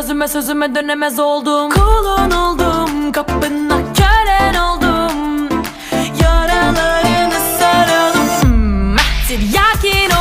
Sözüme sözüme dönemez oldum. Kulun oldum kapına kölen oldum. Yaralarını saralım. Mahtir yakin